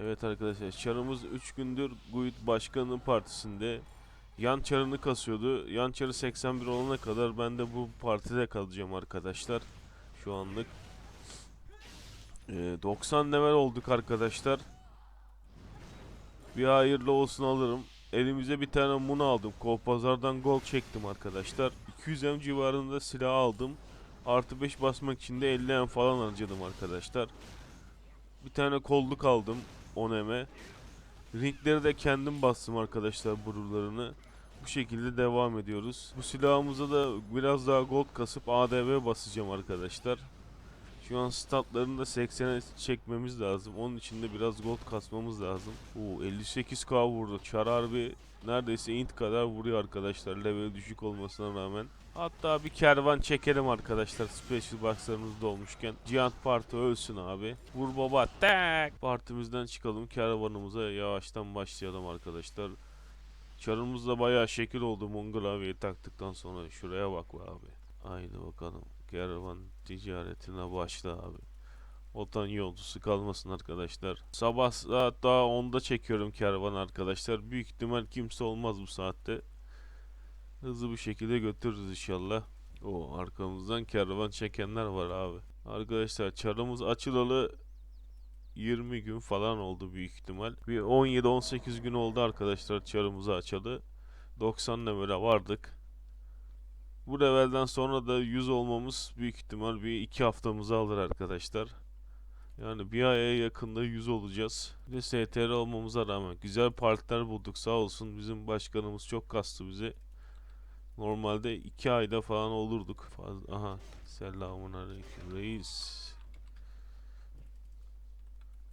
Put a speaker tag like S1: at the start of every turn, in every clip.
S1: Evet arkadaşlar çarımız 3 gündür Guild Başkanı'nın partisinde yan çarını kasıyordu. Yan çarı 81 olana kadar ben de bu partide kalacağım arkadaşlar. Şu anlık. Ee, 90 level olduk arkadaşlar. Bir hayırlı olsun alırım. Elimize bir tane mun aldım. Kol pazardan gol çektim arkadaşlar. 200 M civarında silah aldım. Artı 5 basmak için de 50 M falan harcadım arkadaşlar. Bir tane kolluk aldım 10 M'e. Ringleri de kendim bastım arkadaşlar bururlarını. Bu şekilde devam ediyoruz. Bu silahımıza da biraz daha gold kasıp ADV basacağım arkadaşlar. Şu an statlarını da 80'e çekmemiz lazım. Onun için de biraz gold kasmamız lazım. Oo 58k vurdu. Çar harbi neredeyse int kadar vuruyor arkadaşlar. Level düşük olmasına rağmen. Hatta bir kervan çekelim arkadaşlar special boxlarımız dolmuşken. Giant Parti ölsün abi. Vur baba tak. Partimizden çıkalım kervanımıza yavaştan başlayalım arkadaşlar. Çarımız da bayağı şekil oldu Mongolavi'yi taktıktan sonra. Şuraya bak be abi. Haydi bakalım. Kervan ticaretine başla abi. Otan yolcusu kalmasın arkadaşlar. Sabah saat daha 10'da çekiyorum kervan arkadaşlar. Büyük ihtimal kimse olmaz bu saatte. Hızlı bir şekilde götürürüz inşallah. O arkamızdan kervan çekenler var abi. Arkadaşlar çarımız açılalı 20 gün falan oldu büyük ihtimal. Bir 17-18 gün oldu arkadaşlar çarımızı açalı. 90 levele vardık. Bu levelden sonra da 100 olmamız büyük ihtimal bir 2 haftamızı alır arkadaşlar. Yani bir aya yakında 100 olacağız. De STR olmamıza rağmen güzel partiler bulduk sağ olsun. Bizim başkanımız çok kastı bizi. Normalde 2 ayda falan olurduk. Faz- Aha. Selamun aleyküm reis.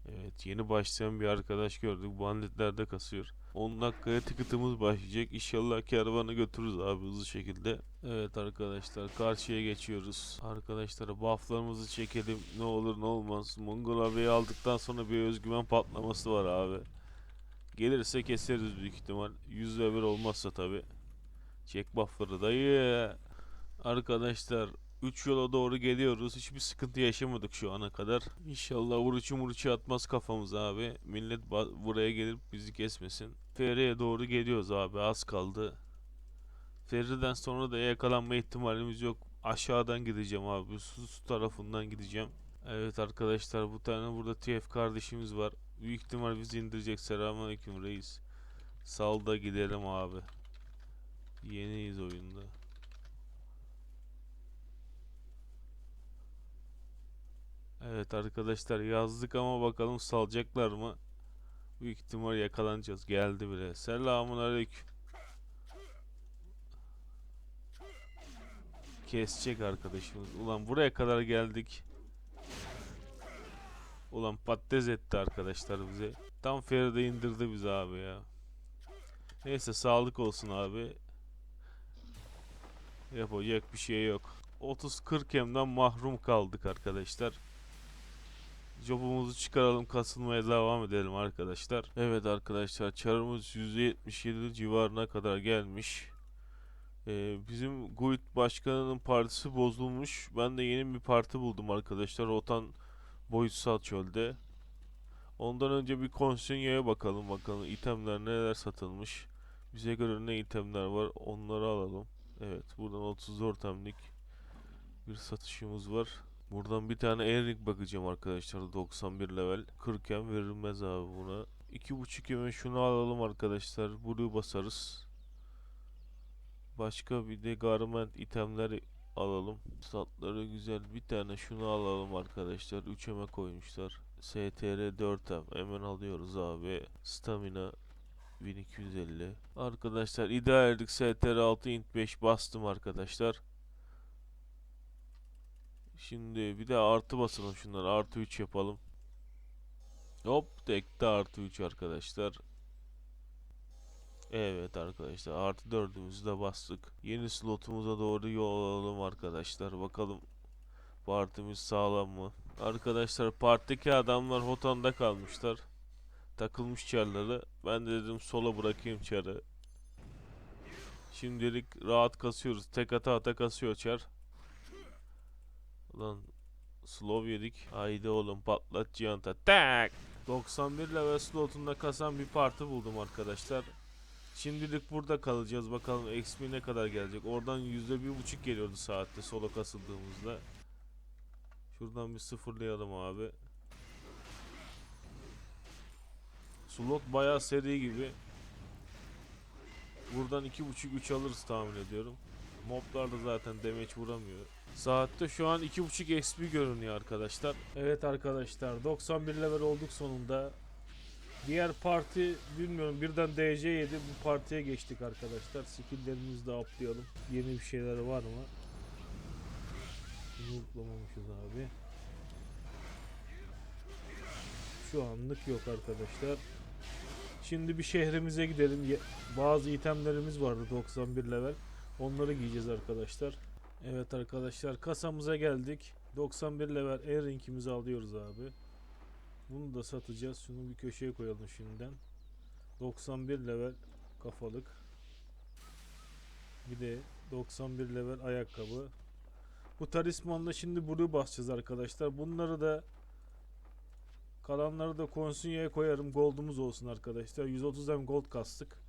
S1: Evet yeni başlayan bir arkadaş gördük. Banditlerde kasıyor. 10 dakikaya tıkıtımız başlayacak. İnşallah kervanı götürürüz abi hızlı şekilde. Evet arkadaşlar karşıya geçiyoruz. Arkadaşlar bufflarımızı çekelim. Ne olur ne olmaz. Mongol abiyi aldıktan sonra bir özgüven patlaması var abi. Gelirse keseriz büyük ihtimal. 100 level olmazsa tabi. Çek buffları dayı. Arkadaşlar 3 yola doğru geliyoruz. Hiçbir sıkıntı yaşamadık şu ana kadar. İnşallah vurucu muruçu atmaz kafamıza abi. Millet buraya gelip bizi kesmesin. Ferri'ye doğru geliyoruz abi. Az kaldı. Ferri'den sonra da yakalanma ihtimalimiz yok. Aşağıdan gideceğim abi. Su, su tarafından gideceğim. Evet arkadaşlar bu tane burada TF kardeşimiz var. Büyük ihtimal bizi indirecek. Selamünaleyküm reis. Sal da gidelim abi. Yeniyiz oyunda. Evet arkadaşlar yazdık ama bakalım salacaklar mı? Büyük ihtimal yakalanacağız. Geldi bile. Selamun aleyküm. Kesecek arkadaşımız. Ulan buraya kadar geldik. Ulan patates etti arkadaşlar bize. Tam Feride indirdi bizi abi ya. Neyse sağlık olsun abi. Yapacak bir şey yok. 30-40 M'den mahrum kaldık arkadaşlar. Jobumuzu çıkaralım kasılmaya devam edelim arkadaşlar. Evet arkadaşlar çarımız %77 civarına kadar gelmiş. Ee, bizim Guild başkanının partisi bozulmuş. Ben de yeni bir parti buldum arkadaşlar. Rotan Boyutsal Çöl'de. Ondan önce bir konsinyaya bakalım bakalım itemler neler satılmış. Bize göre ne itemler var onları alalım. Evet buradan 34 temlik bir satışımız var. Buradan bir tane Enrik bakacağım arkadaşlar 91 level. 40 em verilmez abi buna. 2.5 eme şunu alalım arkadaşlar. Blue basarız. Başka bir de garment itemleri alalım. Statları güzel. Bir tane şunu alalım arkadaşlar. 3 eme koymuşlar. STR 4 em. Hemen alıyoruz abi. Stamina 1250. Arkadaşlar ideal STR 6 int 5 bastım arkadaşlar. Şimdi bir de artı basalım şunları. Artı 3 yapalım. Hop tekte artı 3 arkadaşlar. Evet arkadaşlar artı dördümüzü de bastık. Yeni slotumuza doğru yol alalım arkadaşlar. Bakalım partimiz sağlam mı? Arkadaşlar partideki adamlar Hotan'da kalmışlar. Takılmış çarları. Ben de dedim sola bırakayım çarı. Şimdilik rahat kasıyoruz. Tek ata ata kasıyor çar. Ulan slow yedik. Haydi oğlum patlat cihanta. Tak. 91 level slotunda kasan bir parti buldum arkadaşlar. Şimdilik burada kalacağız. Bakalım XP ne kadar gelecek. Oradan %1.5 geliyordu saatte solo kasıldığımızda. Şuradan bir sıfırlayalım abi. Slot bayağı seri gibi. Buradan 2.5-3 alırız tahmin ediyorum. Moblar da zaten damage vuramıyor. Saatte şu an 2.5 XP görünüyor arkadaşlar. Evet arkadaşlar 91 level olduk sonunda. Diğer parti bilmiyorum birden DC yedi bu partiye geçtik arkadaşlar. Skilllerimizi de uplayalım. Yeni bir şeyler var mı? Bunu uplamamışız abi. Şu anlık yok arkadaşlar. Şimdi bir şehrimize gidelim. Bazı itemlerimiz vardı 91 level. Onları giyeceğiz arkadaşlar. Evet arkadaşlar kasamıza geldik. 91 level earring'imizi alıyoruz abi. Bunu da satacağız. Şunu bir köşeye koyalım şimdiden. 91 level kafalık. Bir de 91 level ayakkabı. Bu talismanla şimdi blue basacağız arkadaşlar. Bunları da kalanları da konsinyeye koyarım. Gold'umuz olsun arkadaşlar. 130 M gold kastık.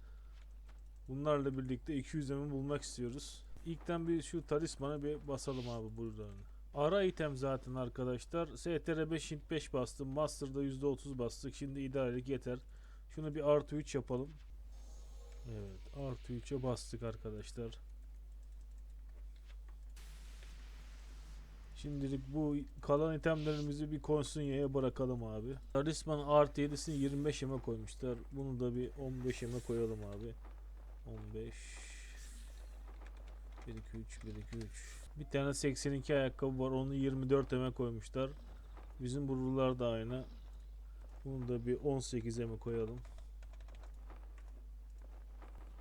S1: Bunlarla birlikte 200 M'i bulmak istiyoruz. İlkten bir şu talismanı bir basalım abi buradan. Ara item zaten arkadaşlar. STR 5 int 5 bastım. Master'da %30 bastık. Şimdi idarelik yeter. Şunu bir artı 3 yapalım. Evet artı 3'e bastık arkadaşlar. Şimdilik bu kalan itemlerimizi bir konsinyeye bırakalım abi. Talisman artı 7'sini 25 yeme koymuşlar. Bunu da bir 15 yeme koyalım abi. 15 1 2 3 1 2 3 Bir tane 82 ayakkabı var. Onu 24 eme koymuşlar. Bizim buralar da aynı. Bunu da bir 18 eme koyalım.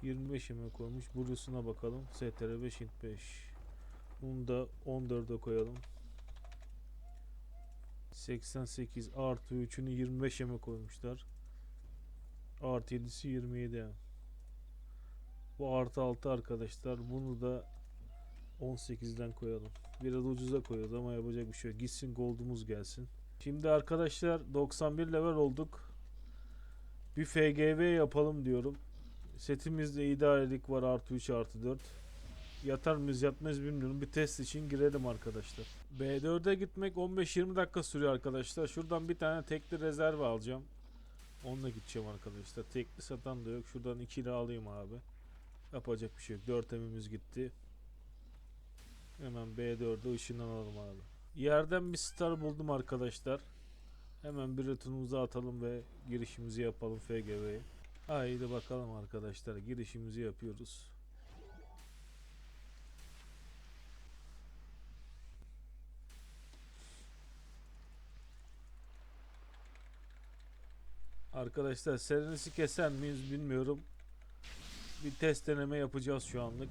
S1: 25 eme koymuş. Burusuna bakalım. STR 5 int 5. Bunu da 14'e koyalım. 88 artı 3'ünü 25 eme koymuşlar. Artı 7'si 27 em. Bu artı 6 arkadaşlar. Bunu da 18'den koyalım. Biraz ucuza koyuyoruz ama yapacak bir şey yok. Gitsin gold'umuz gelsin. Şimdi arkadaşlar 91 level olduk. Bir FGV yapalım diyorum. Setimizde idarelik var artı 3 artı 4. Yatar mıyız yatmayız bilmiyorum. Bir test için girelim arkadaşlar. B4'e gitmek 15-20 dakika sürüyor arkadaşlar. Şuradan bir tane tekli rezerv alacağım. Onunla gideceğim arkadaşlar. Tekli satan da yok. Şuradan ikili alayım abi. Yapacak bir şey yok. 4 emimiz gitti. Hemen B4'e ışınlanalım abi. Yerden bir star buldum arkadaşlar. Hemen bir retunumuzu atalım ve girişimizi yapalım FGV'ye. Haydi bakalım arkadaşlar. Girişimizi yapıyoruz. Arkadaşlar serenisi keser miyiz bilmiyorum. Bir test deneme yapacağız şu anlık.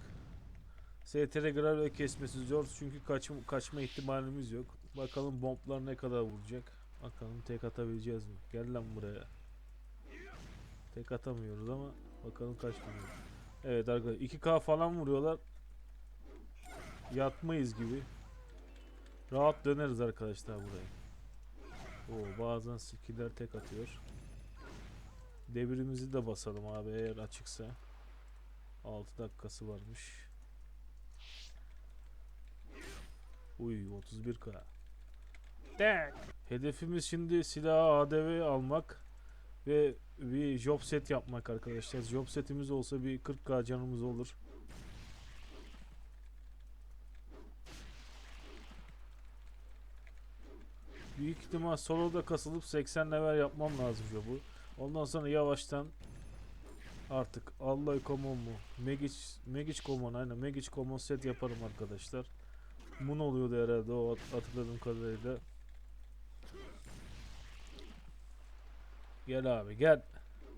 S1: STR Gravel kesmesi zor çünkü kaç, kaçma ihtimalimiz yok. Bakalım bomblar ne kadar vuracak. Bakalım tek atabileceğiz mi? Gel lan buraya. Tek atamıyoruz ama bakalım kaç vuruyor. Evet arkadaşlar 2K falan vuruyorlar. Yatmayız gibi. Rahat döneriz arkadaşlar buraya. Oo bazen skiller tek atıyor. Devrimizi de basalım abi eğer açıksa. 6 dakikası varmış. Uy 31k. Tak. Hedefimiz şimdi silah ADV almak ve bir job set yapmak arkadaşlar. Job setimiz olsa bir 40k canımız olur. Büyük ihtimal soloda kasılıp 80 level yapmam lazım job'u. Ondan sonra yavaştan artık Allah Common mu? Magic, Magic Common aynen Magic Common set yaparım arkadaşlar. Mun oluyordu herhalde o hat- hatırladığım kadarıyla. Gel abi gel.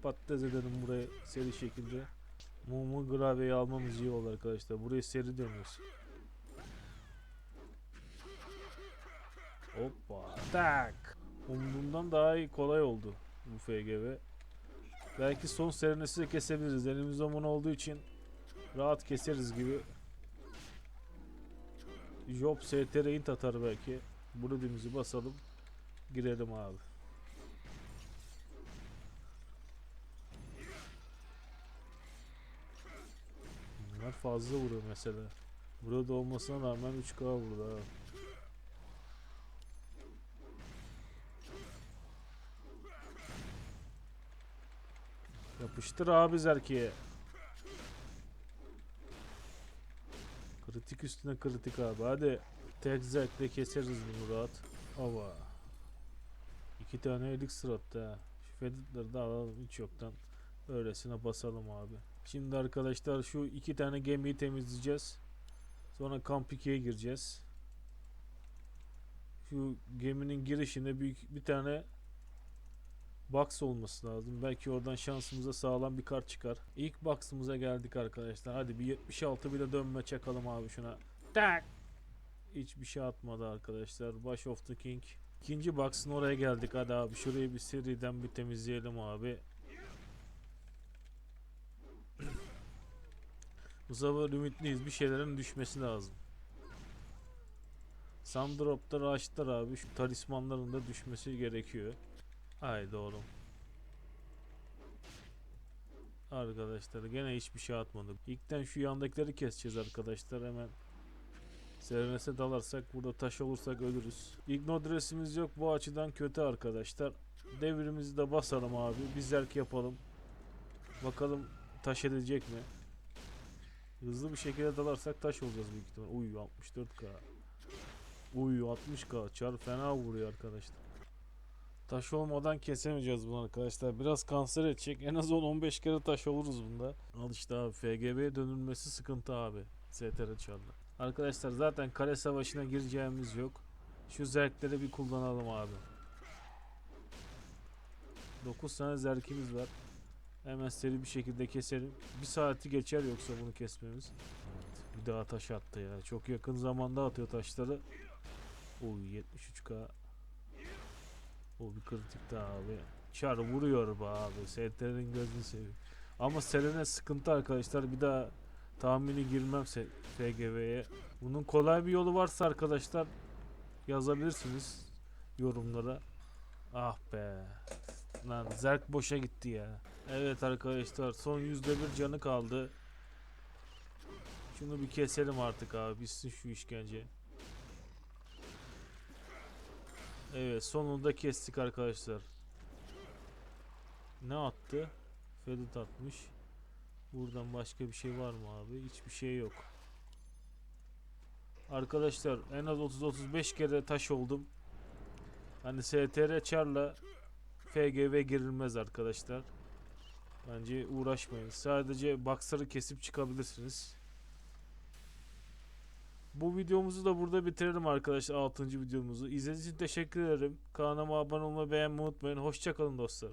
S1: Patates edelim buraya seri şekilde. Mumu gravyeyi almamız iyi oldu arkadaşlar. Buraya seri dönüyoruz. Hoppa. Tak. Umduğumdan daha iyi kolay oldu bu FGV. Belki son serenesi de kesebiliriz. Elimizde omon olduğu için rahat keseriz gibi. Job STR int atar belki. Brudimizi basalım. Girelim abi.
S2: Bunlar fazla vuruyor mesela. Burada olmasına rağmen 3K vurdu abi. Yapıştır abi Zerki'ye. Kritik üstüne kritik abi. Hadi tek keseriz bunu rahat. Ava. İki tane elixir attı ha. Şu feditleri de alalım hiç yoktan. Öylesine basalım abi. Şimdi arkadaşlar şu iki tane gemiyi temizleyeceğiz. Sonra kamp 2'ye gireceğiz. Şu geminin girişinde büyük bir tane box olması lazım. Belki oradan şansımıza sağlam bir kart çıkar. İlk box'ımıza geldik arkadaşlar. Hadi bir 76 bir de dönme çakalım abi şuna. Tak. Hiçbir şey atmadı arkadaşlar. Bash of the King. İkinci box'ın oraya geldik. Hadi abi şurayı bir seriden bir temizleyelim abi. Bu sefer ümitliyiz. Bir şeylerin düşmesi lazım. Sandrop'ta açtılar abi. Şu talismanların da düşmesi gerekiyor. Haydi oğlum. Arkadaşlar gene hiçbir şey atmadık. İlkten şu yandakileri keseceğiz arkadaşlar hemen. Serenese dalarsak burada taş olursak ölürüz. Ignodresimiz yok bu açıdan kötü arkadaşlar. Devrimizi de basalım abi. Bir yapalım. Bakalım taş edecek mi? Hızlı bir şekilde dalarsak taş olacağız büyük ihtimal. Uy 64k. Uy 60k. Çar fena vuruyor arkadaşlar. Taş olmadan kesemeyeceğiz bunu arkadaşlar. Biraz kanser edecek. En az 10-15 kere taş oluruz bunda. Al işte abi FGB'ye dönülmesi sıkıntı abi. STR çarla. Arkadaşlar zaten kare savaşına gireceğimiz yok. Şu zerkleri bir kullanalım abi. 9 tane zerkimiz var. Hemen seri bir şekilde keselim. Bir saati geçer yoksa bunu kesmemiz. Evet, bir daha taş attı ya. Çok yakın zamanda atıyor taşları. Oy 73k. O bir kritik daha abi. Çar vuruyor be abi. STR'nin gözünü seveyim. Ama Selene sıkıntı arkadaşlar. Bir daha tahmini girmem FGV'ye. Bunun kolay bir yolu varsa arkadaşlar yazabilirsiniz yorumlara. Ah be. Lan zerk boşa gitti ya. Evet arkadaşlar son yüzde bir canı kaldı. Şunu bir keselim artık abi. Bitsin şu işkence. Evet sonunda kestik arkadaşlar. Ne attı? Fedit atmış. Buradan başka bir şey var mı abi? Hiçbir şey yok. Arkadaşlar en az 30-35 kere taş oldum. Hani STR çarla FGV girilmez arkadaşlar. Bence uğraşmayın. Sadece boxer'ı kesip çıkabilirsiniz. Bu videomuzu da burada bitirelim arkadaşlar 6. videomuzu. İzlediğiniz için teşekkür ederim. Kanalıma abone olmayı beğenmeyi unutmayın. Hoşçakalın dostlar.